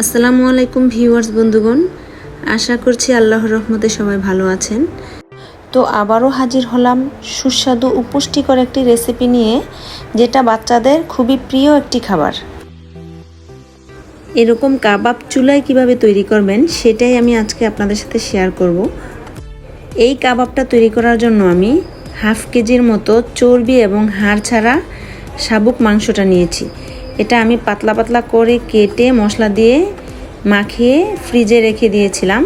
আসসালামু আলাইকুম ভিউয়ার্স, বন্ধুগণ। আশা করছি আল্লাহর রহমতে সবাই ভালো আছেন। তো আবারও হাজির হলাম সুস্বাদু ও পুষ্টিকর একটি রেসিপি নিয়ে, যেটা বাচ্চাদের খুবই প্রিয় একটি খাবার। এরকম কাবাব চুলায় কীভাবে তৈরি করবেন, সেটাই আমি আজকে আপনাদের সাথে শেয়ার করব। এই কাবাবটা তৈরি করার জন্য আমি হাফ কেজির মতো চর্বি এবং হাড় ছাড়া শাবুক মাংসটা নিয়েছি। এটা আমি পাতলা পাতলা করে কেটে মশলা দিয়ে মাখিয়ে ফ্রিজে রেখে দিয়েছিলাম।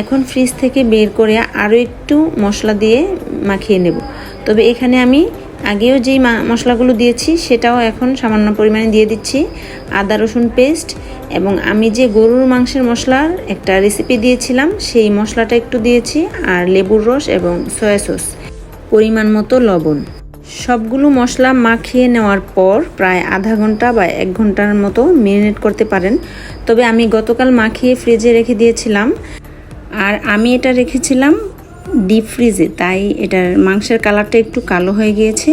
এখন ফ্রিজ থেকে বের করে আরও একটু মশলা দিয়ে মাখিয়ে নেব। তবে এখানে আমি আগেও যেই মশলাগুলো দিয়েছি, সেটাও এখন সামান্য পরিমাণে দিয়ে দিচ্ছি। আদা, রসুন পেস্ট এবং আমি যে গরুর মাংসের মশলার একটা রেসিপি দিয়েছিলাম, সেই মশলাটা একটু দিয়েছি, আর লেবুর রস এবং সয়া সস পরিমাণ মতো লবণ। সবগুলো মশলা মাখিয়ে নেওয়ার পর প্রায় আধা ঘণ্টা বা এক ঘণ্টার মতো মেরিনেট করতে পারেন। তবে আমি গতকাল মাখিয়ে ফ্রিজে রেখে দিয়েছিলাম। আর আমি এটা রেখেছিলাম ডিপ ফ্রিজে, তাই এটার মাংসের কালারটা একটু কালো হয়ে গিয়েছে।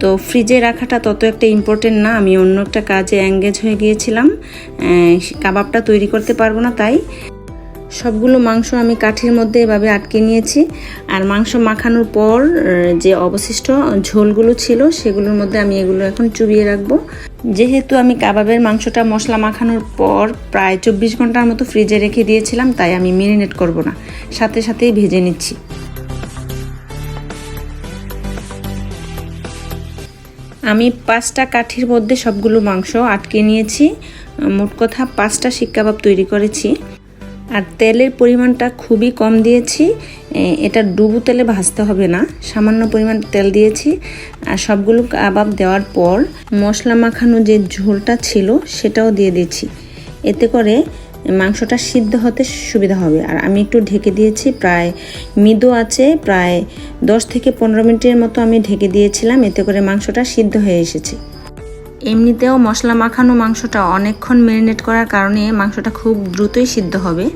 তো ফ্রিজে রাখাটা তত একটা ইম্পর্টেন্ট না, আমি অন্য একটা কাজে অ্যাঙ্গেজ হয়ে গিয়েছিলাম। কাবাবটা তৈরি করতে পারব না তাই। সবগুলো মাংস আমি কাঠির মধ্যে এভাবে আটকে নিয়েছি। আর মাংস মাখানোর পর যে অবশিষ্ট ঝোলগুলো ছিল, সেগুলোর মধ্যে আমি এগুলো এখন চুবিয়ে রাখব। যেহেতু আমি কাবাবের মাংসটা মশলা মাখানোর পর প্রায় চব্বিশ ঘণ্টার মতো ফ্রিজে রেখে দিয়েছিলাম, তাই আমি মেরিনেট করব না। সাথে সাথেই ভেজে নিচ্ছি। আমি পাঁচটা কাঠির মধ্যে সবগুলো মাংস আটকে নিয়েছি। মোট কথা পাঁচটা শিক কাবাব তৈরি করেছি। আর তেলের পরিমাণটা খুবই কম দিয়েছি। এটা ডুবু তেলে ভাজতে হবে না। সামান্য পরিমাণ তেল দিয়েছি। আর সবগুলো কাবাব দেওয়ার পর মশলা মাখানো যে ঝোলটা ছিল, সেটাও দিয়ে দিয়েছি। এতে করে মাংসটা সিদ্ধ হতে সুবিধা হবে। আর আমি একটু ঢেকে দিয়েছি, প্রায় মৃদু আছে, প্রায় দশ থেকে পনেরো মিনিটের মতো আমি ঢেকে দিয়েছিলাম। এতে করে মাংসটা সিদ্ধ হয়ে এসেছে। এমনিতেও মশলা মাখানো মাংসটা অনেকক্ষণ ম্যারিনেট করার কারণে মাংসটা খুব দ্রুতই সিদ্ধ হবে।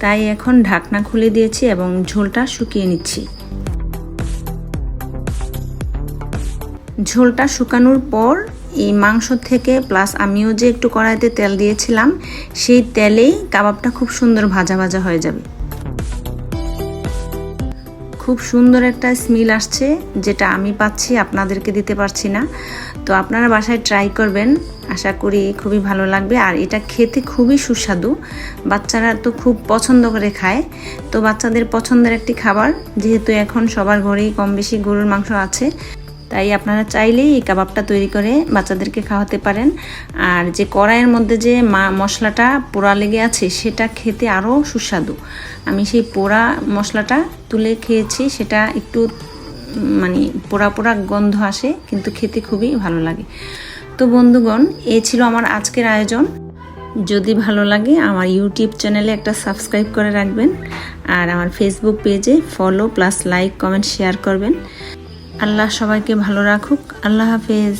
তাই এখন ঢাকনা খুলে দিয়েছি এবং ঝোলটা শুকিয়ে নিচ্ছি। ঝোলটা শুকানোর পর এই মাংস থেকে প্লাস আমিও যে একটু কড়াইতে তেল দিয়েছিলাম, সেই তেলেই কাবাবটা খুব সুন্দর ভাজা ভাজা হয়ে যাবে। খুব সুন্দর একটা স্মিল আসছে, যেটা আমি পাচ্ছি, আপনাদেরকে দিতে পারছি না। তো আপনারা বাসায় ট্রাই করবেন, আশা করি খুবই ভালো লাগবে। আর এটা খেতে খুবই সুস্বাদু। বাচ্চারা তো খুব পছন্দ করে খায়। তো বাচ্চাদের পছন্দের একটি খাবার, যেহেতু এখন সবার ঘরেই কম বেশি গরুর মাংস আছে তাই আপনারা চাইলেই এই কাবাবটা তৈরি করে বাচ্চাদেরকে খাওয়াতে পারেন। আর যে কড়াইয়ের মধ্যে যে মা মশলাটা পোড়া লেগে আছে, সেটা খেতে আরও সুস্বাদু। আমি সেই পোড়া মশলাটা তুলে খেয়েছি, সেটা একটু মানে পোড়া পোড়া গন্ধ আসে, কিন্তু খেতে খুবই ভালো লাগে। তো বন্ধুগণ, এ ছিল আমার আজকের আয়োজন। যদি ভালো লাগে, আমার ইউটিউব চ্যানেলে একটা সাবস্ক্রাইব করে রাখবেন। আর আমার ফেসবুক পেজে follow plus like, comment, share করবেন। আল্লাহ সবাইকে ভালো রাখুক। আল্লাহ হাফেজ।